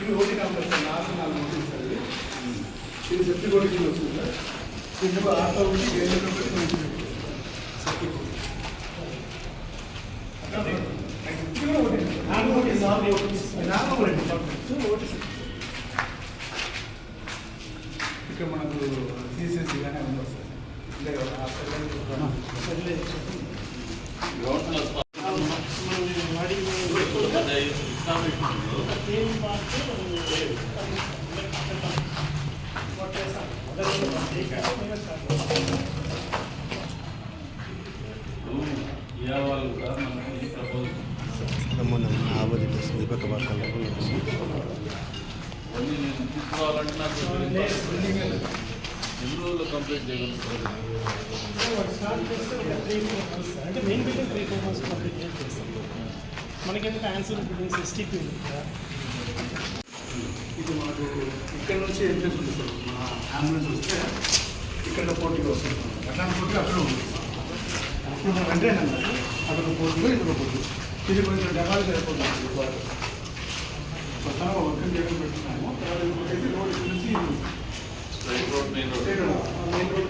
ఇది OT complex నాలుగు నాలుగు ఓటీ సార్ ఇది ఇది సెప్టిక్ ఓటీ కింద వస్తుంది సార్. దీంట్లో ఆటో ఉంది గేదె ఒకటి మంచి సెప్టిక్ ఓటీ ఇది కూడా ఓటీ సార్. నాలుగు ఓటీ నాలుగు ఓటీ నాలుగు రెండు కాంప్లెక్స్ ఓటీ ఇక్కడ మనకు తీసేసి కానీ ఉండదు సార్. అంటే ఆ సెకండ్ వాళ్ళు కూడా మనకి ప్రపోజ్ మొన్న ఆపోజిట్ వస్తుంది ఈ పక్క పక్క కొన్ని నేను తీసుకోవాలంటే నాకు ఎన్ని రోజులు కంప్లీట్ చేయగలుగుతారు అంటే main building three four months complete answer buildings STP ఉంది కదా? ఇది మనకు ఇక్కడ నుంచి ఎంట్రెన్స్ ఉంది సార్. మన అంబులెన్స్ వస్తే ఇక్కడ పోటీగా వస్తుంది. అట్లాంటి పోటీ అక్కడ ఉంది. ఇప్పుడు మనం అంటే అక్కడ పోటీలో ఇక్కడ పోటీ. ఇది కొంచెం డెవలప్ అయిపోతుంది కొత్తగా వర్క్ చేయడం పెట్టుకున్నాము. తర్వాత అయితే రోడ్ ఇక్కడ నుంచి మెయిన్ రోడ్ మెయిన్ రోడ్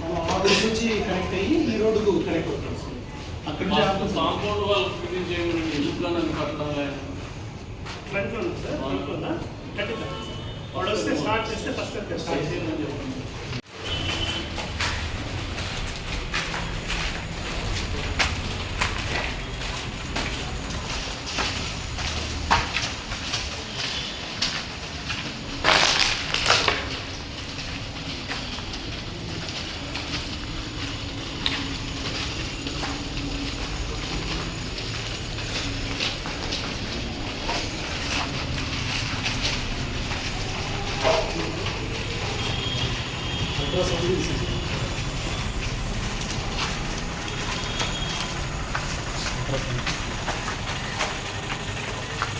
మనం ఆఫీస్ నుంచి కనెక్ట్ అయ్యి ఈ రోడ్డుకు కనెక్ట్ అవుతాం సార్ అక్కడ నుంచి ఆఫీస్ కాంపౌండ్ వాళ్ళు ఫిటింగ్ చేయమని ఇల్లు ప్లాన్ కట్టడం లేదు ఫ్రంట్లో ఉంది సార్ ఫ్రంట్లో ఉందా కట్టిద్దాం. వాళ్ళు వస్తే స్టార్ట్ చేస్తే ఫస్ట్ స్టార్ట్ చేయమని చెప్పండి. అల్ట్రాసౌండ్ ఈసీజీ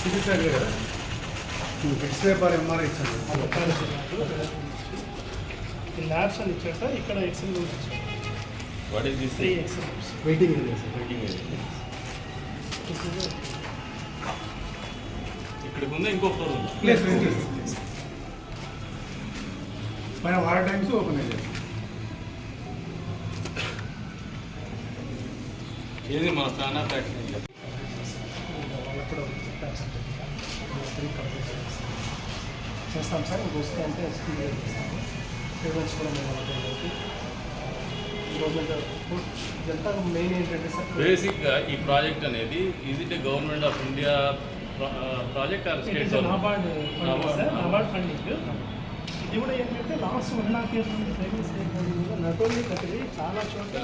సిటీ సైడ్ కదా ఎక్స్రే బార్ ఎంఆర్ఐ ఇచ్చాను ఈ ల్యాబ్స్ అని ఇచ్చాక ఇక్కడ excel what is this three excel waiting area sir waiting ఇక్కడికి ఉందా. ఇంకో ఫ్లోర్ ఉందా ప్లేస్ పైన వాటర్ ట్యాంక్స్ ఓపెన్ అయ్యాయి ఏది మన సార్ త్రీ కంప్లీట్ చేస్తాం సార్. ఇంక వస్తే అంటే స్కూల్ చేస్తాము. పేరెంట్స్ కూడా మేము వాళ్ళకి ఈరోజు ఇదంతా మెయిన్ ఏంటంటే సార్? బేసిక్గా ఈ ప్రాజెక్ట్ అనేది is it government of India project or state NABARD funding ఇది కూడా ఏంటంటే లాస్ట్ వన్ లాక్ ఇయర్స్ నుండి ట్రైనింగ్ స్టేట్ నాట్ ఓన్లీ కట్టి చాలా చోట్ల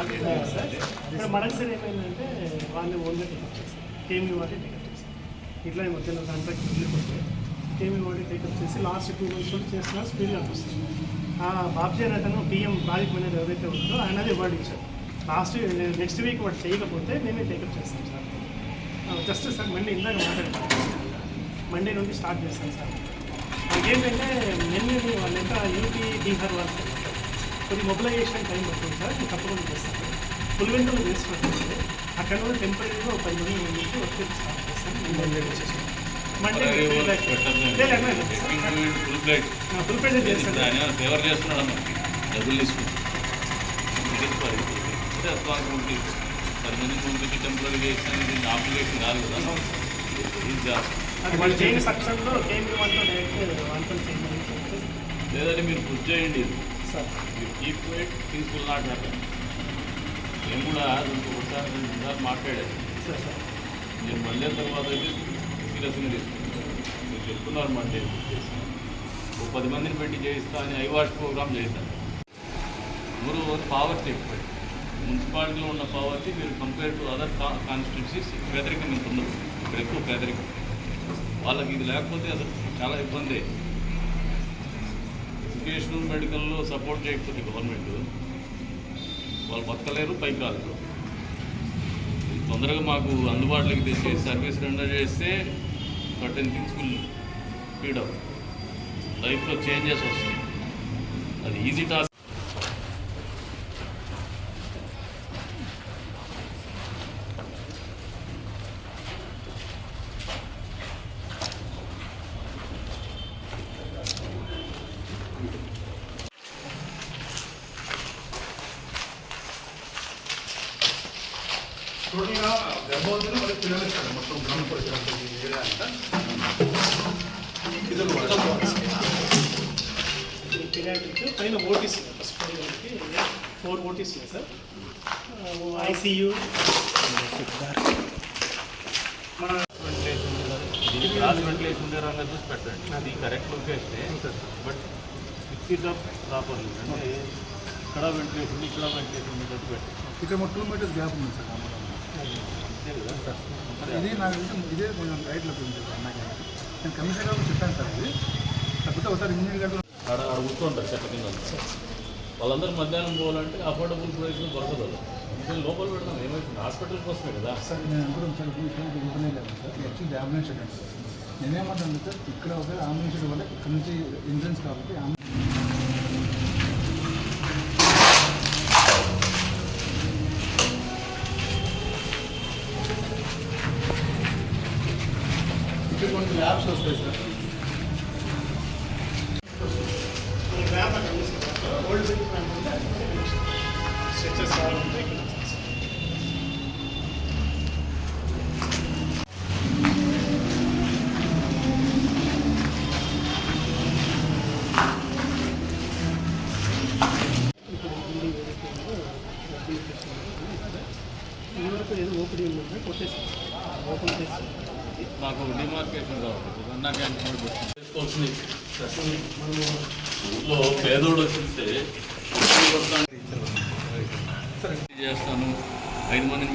ఆగిపోయారు సార్. ఇక్కడ మనకు సార్ ఏమైందంటే వాళ్ళు ఓన్లీ టికెట్ చేస్తారు కేమీ వాటి టేకప్ చేస్తారు ఇట్లా ఈ మధ్యలో కాంట్రాక్ట్ వెళ్ళిపోతే కేమీ వాటి టేకప్ చేసి లాస్ట్ టూ మంత్స్ నుండి చేస్తున్నా స్పీడ్ అనిపిస్తుంది ఆ బాబ్జీ అనే అతను పిఎం ప్రాజెక్ట్ మేనేజర్ ఎవరైతే ఉందో ఆయన అది అవార్డు ఇచ్చారు. లాస్ట్ నెక్స్ట్ వీక్ వాడు చేయకపోతే మేమే టేకప్ చేస్తాం సార్. జస్ట్ సార్ మండే ఇందాక మాట్లాడాను. మండే నుండి స్టార్ట్ చేస్తాం సార్. ఏంటంటే మెన్యూ వాళ్ళు ఎంత యూపీ బీహార్ వాళ్ళు కొద్ది మొబిలైజేషన్ టైం పడుతుంది సార్ మీకు తప్పకుండా చేస్తాం పులివెందులు చేసుకుంటుంది అక్కడ కూడా టెంపరీగా ఒక పది మంది నుంచి వచ్చి స్టార్ట్ చేస్తాం మండే ఫుల్ ప్రెజెంట్ చేస్తాను ఫేవర్ చేస్తున్నాడు డబ్బులు తీసుకుంటాం రెస్పాన్సిబిలిటీ పది మంది పంపించి టెంపరీ చేసిన అప్లికేషన్ కాదు కదా. లేదంటే మీరు పుష్ చేయండి. సార్. మీరు keep wait things will not happen నేను కూడా ఒకసారి రెండుసార్లు మాట్లాడాను. Sir sir. నేను మళ్ళీ తర్వాత అయితే సీరియస్గా తీసుకుంటాను మీరు చెప్తున్నారు మళ్ళీ ఓ పది మందిని పెట్టి చేయిస్తా అని ఐవాష్ ప్రోగ్రామ్ చేశాను. మూడు పావర్టీ ఎక్కువ మున్సిపాలిటీలో ఉన్న పావర్టీ మీరు కంపేర్ టు అదర్ కాన్స్టిట్యూన్సీస్ పేదరికం ఇంత ఉండదు ఇక్కడ ఎక్కువ పేదరికం. వాళ్ళకి ఇది లేకపోతే అసలు చాలా ఇబ్బంది. ఎడ్యుకేషనల్ మెడికల్లో సపోర్ట్ చేయకపోతే గవర్నమెంట్ వాళ్ళు బతకలేరు పైకి కాదు తొందరగా మాకు అందుబాటులోకి తెచ్చి సర్వీస్ రెండర్ చేస్తే సర్టెన్ థింగ్స్ విల్ అప్ లైఫ్లో చేంజెస్ వస్తాయి. అది ఈజీ టాస్క్ టోటల్గా గర్భవతిని మరి పిల్లలు ఇస్తారు మొత్తం బ్రహ్మపడి ఏరియా అంతా ఇది ఒక వార్డ్. పీడియాట్రిక్ పైన ఓటీస్ ఫస్ట్ పీడియాట్రిక్కి ఫోర్ ఓటీస్ ఉన్నాయి సార్ ఐసీయూ మన దీనికి క్రాస్ వెంటిలేషన్ ఉండే రంగా చూసి పెట్టండి అది correct location but fix it up properly అంటే ఇక్కడ వెంటిలేషన్ ఉంది ఇక్కడ వెంటిలేషన్ ఉండేటట్టు పెట్టండి ఇక్కడ మొత్తం టూ మీటర్స్ గ్యాప్ ఉంది సార్ అంతే కదా ఇది నాకు తెలిసి ఇదే కొంచెం రైట్ లొకేషన్ సార్ నాకు నేను కమిషనర్ గారికి చెప్పాను సార్ ఇది కాకపోతే ఒకసారి ఇంజనీర్ గారు ఆడ కూర్చుంటారు చెట్ల కింద వాళ్ళందరూ మధ్యాహ్నం పోవాలంటే అఫోర్డబుల్ ప్రైస్లో దొరకదు. ఇంకా లోపల పెడదాం ఏమైతుంది? హాస్పిటల్కి వస్తుంది కదా. సార్ నేను అనుకోవడం సార్ ఓపెన్ లేదు సార్. యాక్చువల్లీ అంబులెన్స్ అంటే సార్. నేనేమంటాను సార్ ఇక్కడ ఒక అంబులెన్స్ షెడ్ వల్ల ఇక్కడ నుంచి ఎంట్రన్స్ కాబట్టి ఇంకా కొన్ని ల్యాబ్స్ వస్తాయి సార్. ఓల్డ్ స్ట్రెచెస్ ఉంటాయి ఇక్కడ. ఇదివరకు ఏదో ఓపెన్ ఉందంటే కొట్టేసి ఓపెన్ చేసి మాకు డిమార్కేషన్ కావాలి చేసుకోవాల్సింది ఊళ్ళో పేదోడు వస్తుంటే చేస్తాను. ఐదు మందిని